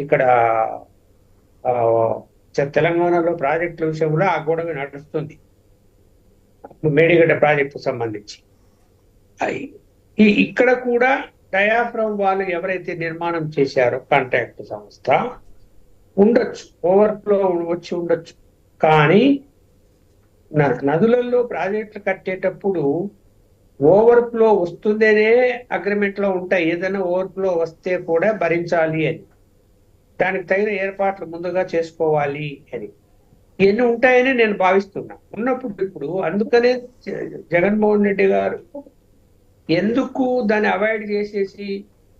ఇక్కడ తెలంగాణలో ప్రాజెక్టుల విషయంలో ఆ గొడవ నడుస్తుంది. మేడిగడ్డ ప్రాజెక్టు సంబంధించి. ఈ ఇక్కడ కూడా డయాఫ్రమ్ వాళ్ళు ఎవరైతే నిర్మాణం చేశారో కాంట్రాక్ట్ సంస్థ ఉండొచ్చు ఓవర్ఫ్లో వచ్చి ఉండొచ్చు. కానీ న- నదులలో ప్రాజెక్టులు కట్టేటప్పుడు ఓవర్ఫ్లో వస్తుందనే అగ్రిమెంట్లో ఉంటాయి. ఏదైనా ఓవర్ఫ్లో వస్తే కూడా భరించాలి అని. దానికి తగిన ఏర్పాట్లు ముందుగా చేసుకోవాలి అని. ఇవన్నీ ఉంటాయని నేను భావిస్తున్నా. ఉన్నప్పుడు ఇప్పుడు అందుకనే జగన్మోహన్ రెడ్డి గారు ఎందుకు దాన్ని అవాయిడ్ చేసేసి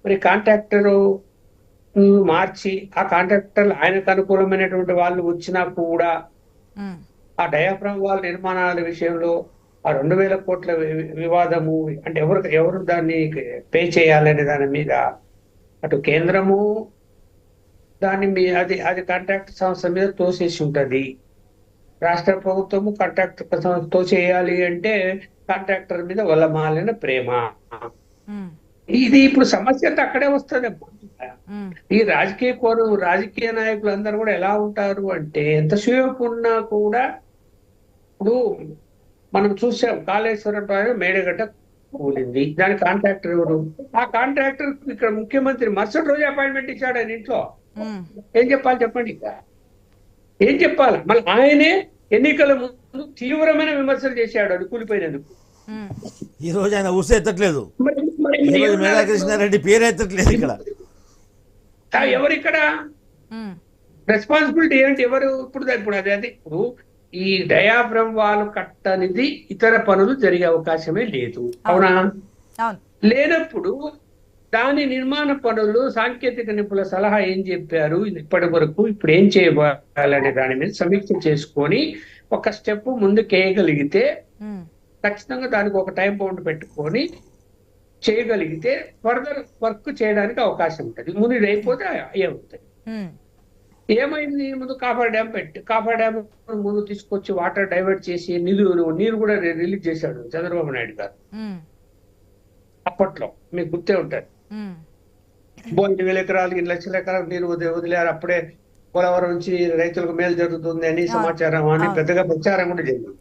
మరి కాంట్రాక్టర్ మార్చి ఆ కాంట్రాక్టర్లు ఆయనకు అనుకూలమైనటువంటి వాళ్ళు వచ్చినా కూడా ఆ డయాఫ్రామ్ వాల్ నిర్మాణాల విషయంలో ఆ రెండు వేల కోట్ల వివాదము అంటే ఎవరు ఎవరు దాన్ని పే చేయాలనే దాని మీద అటు కేంద్రము దాని మీ అది అది కాంట్రాక్ట్ సంస్థ మీద తోసేసి ఉంటది. రాష్ట్ర ప్రభుత్వము కాంట్రాక్ట్ సంస్థతో చేయాలి అంటే కాంట్రాక్టర్ మీద వల్లమాలిన ప్రేమ. ఇది ఇప్పుడు సమస్య అంతా అక్కడే వస్తుంది. ఈ రాజకీయ కోణం రాజకీయ నాయకులు అందరూ కూడా ఎలా ఉంటారు అంటే ఎంతసేపు ఉన్నా కూడా ఇప్పుడు మనం చూసాం కాళేశ్వరం మేడగడ్డ కూలింది. దాని కాంట్రాక్టర్ ఎవరు? ఆ కాంట్రాక్టర్ ఇక్కడ ముఖ్యమంత్రి మరుసటి రోజు అపాయింట్మెంట్ ఇచ్చాడు ఆయన ఇంట్లో. ఏం చెప్పాలి చెప్పండి ఇక? ఏం చెప్పాలి? మళ్ళీ ఆయనే ఎన్నికల ముందు తీవ్రమైన విమర్శలు చేశాడు అది కూలిపోయినందుకు. ఈ రోజు ఆయన కృష్ణారెడ్డి పేరు ఎత్తట్లేదు ఇక్కడ. ఎవరు ఇక్కడ రెస్పాన్సిబిలిటీ ఏంటి? ఎవరు? ఇప్పుడు ఇప్పుడు అదే అదే. ఇప్పుడు ఈ డయాఫ్రమ్ వాల్ కట్టనిది ఇతర పనులు జరిగే అవకాశమే లేదు. అవునా. అవును. లేనప్పుడు దాని నిర్మాణ పనులు సాంకేతిక నిపుణుల సలహా ఏం చెప్పారు? ఇప్పటి వరకు ఇప్పుడు ఏం చేయాలనే దాని మీద సమీక్ష చేసుకొని ఒక స్టెప్ ముందుకేయగలిగితే ఖచ్చితంగా దానికి ఒక టైం బౌండ్ పెట్టుకొని చేయగలిగితే ఫర్దర్ వర్క్ చేయడానికి అవకాశం ఉంటుంది. ముందు ఇది అయిపోతే ఉమ్, ఏమైంది? ముందు కాఫర్ డ్యామ్ పెట్టి కాఫర్ డ్యామ్ ముందు తీసుకొచ్చి వాటర్ డైవర్ట్ చేసి నిధులు నీరు కూడా రిలీజ్ చేశాడు చంద్రబాబు నాయుడు గారు. అప్పట్లో మీకు గుర్తే ఉంటారు ఐదు వేల ఎకరాలు ఇన్ని లక్షల ఎకరాలు నీరు వదిలి వదిలేరు. అప్పుడే పోలవరం నుంచి రైతులకు మేలు జరుగుతుంది అని. సమాచారం అని. పెద్దగా ప్రచారం కూడా జరిగింది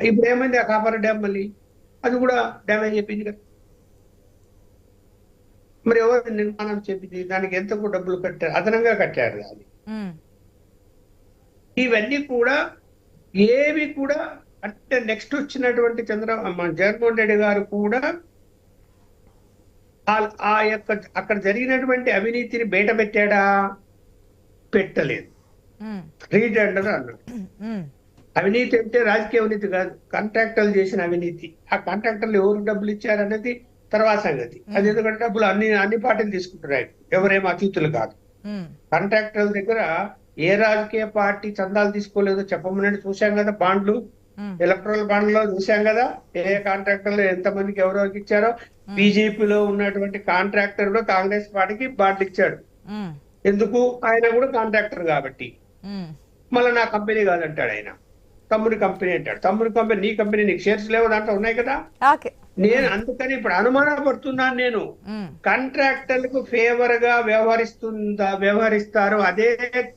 ఇప్పుడు ఏమైంది ఆ కాపర్ డ్యామ్ మళ్ళీ? అది కూడా డ్యామేజ్ చెప్పింది కదా? మరి ఎవరు నిర్మాణం చెప్పింది దానికి ఎంతకు డబ్బులు కట్టారు? అదనంగా కట్టారు అది. ఇవన్నీ కూడా ఏవి కూడా అంటే నెక్స్ట్ వచ్చినటువంటి చంద్ర జగన్మోహన్ రెడ్డి గారు కూడా ఆ- యొక్క అక్కడ జరిగినటువంటి అవినీతిని బయట పెట్టాడా పెట్టలేదు రీడ్ అండర్ అన్నాడు అవినీతి అంటే రాజకీయ అవినీతి కాదు. కాంట్రాక్టర్లు చేసిన అవినీతి. ఆ కాంట్రాక్టర్లు ఎవరు డబ్బులు ఇచ్చారనేది తర్వాత సంగతి. అది ఎందుకంటే డబ్బులు అన్ని అన్ని పార్టీలు తీసుకుంటున్నాయి. ఎవరేం అతిథులు కాదు. కాంట్రాక్టర్ల దగ్గర ఏ రాజకీయ పార్టీ చందాలు తీసుకోలేదో చెప్పమని చూశాం కదా బాండ్లు. ఎలక్ట్రల్ బాండ్లో చూశాం కదా ఏ కాంట్రాక్టర్లు ఎంత మందికి ఎవరెవరికి ఇచ్చారో బీజేపీలో ఉన్నటువంటి కాంట్రాక్టర్ కూడా కాంగ్రెస్ పార్టీకి బాండ్లు ఇచ్చాడు. ఉమ్, ఎందుకు? ఆయన కూడా కాంట్రాక్టర్ కాబట్టి. మళ్ళీ నా కంపెనీ కాదంటాడు ఆయన. తమ్ముడి కంపెనీ అంటాడు. తమ్ముడి కంపెనీ నీ కంపెనీ నీకు షేర్స్ లేవు దాంట్లో ఉన్నాయి కదా. నేను అందుకని ఇప్పుడు అనుమానపడుతున్నాను నేను. కాంట్రాక్టర్లకు ఫేవర్గా వ్యవహరిస్తుందా వ్యవహరిస్తారు అదే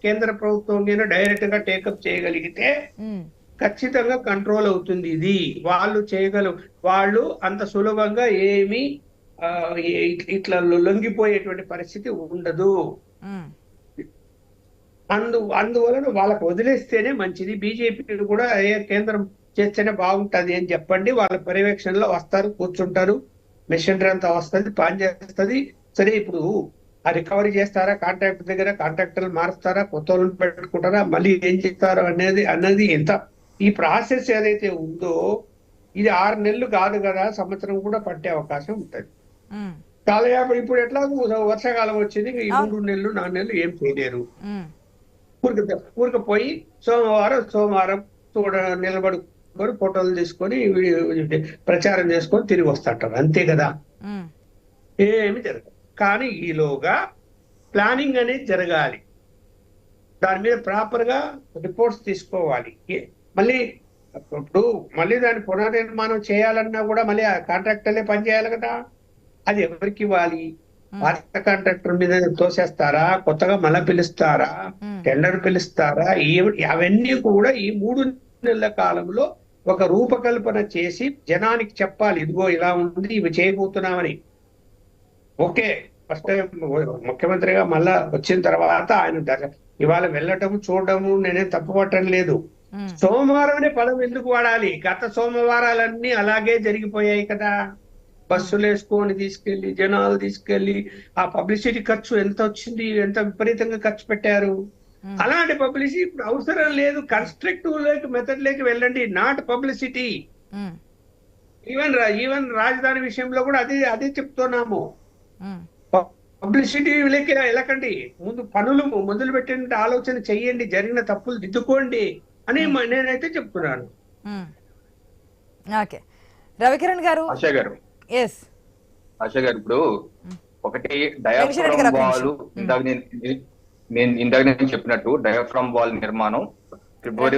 కేంద్ర ప్రభుత్వం నేను డైరెక్ట్గా టేకప్ చేయగలిగితే ఖచ్చితంగా కంట్రోల్ అవుతుంది ఇది. వాళ్ళు చేయగల వాళ్ళు అంత సులభంగా ఏమి ఇట్లా లొంగిపోయేటువంటి పరిస్థితి ఉండదు. అందు అందువలన వాళ్ళకు వదిలేస్తేనే మంచిది. బీజేపీ కూడా ఏ కేంద్రం చేస్తేనే బాగుంటది అని చెప్పండి. వాళ్ళ పర్యవేక్షణలో వస్తారు కూర్చుంటారు. మెషినరీ అంతా వస్తుంది పని చేస్తుంది. సరే ఇప్పుడు ఆ రికవరీ చేస్తారా? కాంట్రాక్టర్ దగ్గర కాంట్రాక్టర్లు మారుస్తారా? కొత్త వాళ్ళని పెట్టుకుంటారా? మళ్ళీ ఏం చేస్తారు అనేది అన్నది ఎంత ఈ ప్రాసెస్ ఏదైతే ఉందో ఇది ఆరు నెలలు కాదు కదా సంవత్సరం కూడా పట్టే అవకాశం ఉంటుంది. కాలయాపన ఇప్పుడు ఎట్లా వర్షాకాలం వచ్చింది ఈ మూడు నెలలు నాలుగు నెలలు ఏం చేయలేరు. ఊరికి ఊరికి పోయి సోమవారం సోమవారం చూడ నిలబడుకొని ఫోటోలు తీసుకొని ప్రచారం చేసుకొని తిరిగి వస్తుంటారు. అంతే కదా? ఏమి జరగదు. కానీ ఈలోగా ప్లానింగ్ అనేది జరగాలి. దాని మీద ప్రాపర్గా రిపోర్ట్స్ తీసుకోవాలి. మళ్ళీ ఇప్పుడు మళ్ళీ దాని పునర్నిర్మాణం చేయాలన్నా కూడా మళ్ళీ ఆ కాంట్రాక్టర్లే పనిచేయాలి కదా. అది ఎవరికి ఇవ్వాలి? పాత కాంట్రాక్టర్ మీద తోసేస్తారా? కొత్తగా మళ్ళా పిలుస్తారా. టెండర్ పిలుస్తారా? అవన్నీ కూడా ఈ మూడు నెలల కాలంలో ఒక రూపకల్పన చేసి జనానికి చెప్పాలి. ఇదిగో ఇలా ఉంది ఇవి చేయబోతున్నామని. ఓకే. ఫస్ట్ టైం ముఖ్యమంత్రిగా మళ్ళా వచ్చిన తర్వాత ఆయన ఇవాళ వెళ్ళటం చూడటము నేనేం తప్పుపట్టడం లేదు. ఉమ్, సోమవారం అనే పదం ఎందుకు వాడాలి? గత సోమవారాలన్నీ అలాగే జరిగిపోయాయి కదా. బస్సులు వేసుకొని తీసుకెళ్ళి జనాలు తీసుకెళ్ళి ఆ పబ్లిసిటీ ఖర్చు ఎంత వచ్చింది? ఎంత విపరీతంగా ఖర్చు పెట్టారు? అలాంటి పబ్లిసిటీ ఇప్పుడు అవసరం లేదు. కన్స్ట్రక్టివ్ లేక మెథడ్ లేక వెళ్ళండి. Not publicity. ఈవెన్ ఈవెన్ రాజధాని విషయంలో కూడా అదే అదే చెప్తున్నాము. పబ్లిసిటీ లేక వెళ్ళకండి. ముందు పనులు మొదలు పెట్టిన ఆలోచన చెయ్యండి. జరిగిన తప్పులు దిద్దుకోండి. అని మ- నేనైతే చెప్తున్నాను. ఓకే రవికిరణ్ గారు? ఆశ గారు. ఎస్ ఆశ గారు ఇప్పుడు ఒకటి వెంకటరెడ్డి గారు, డయాఫ్రామ్ వాల్. ఇందాక నేను నేను ఇందాక నేను చెప్పినట్టు డయాఫ్రామ్ వాల్ నిర్మాణం ఫిబ్రవరి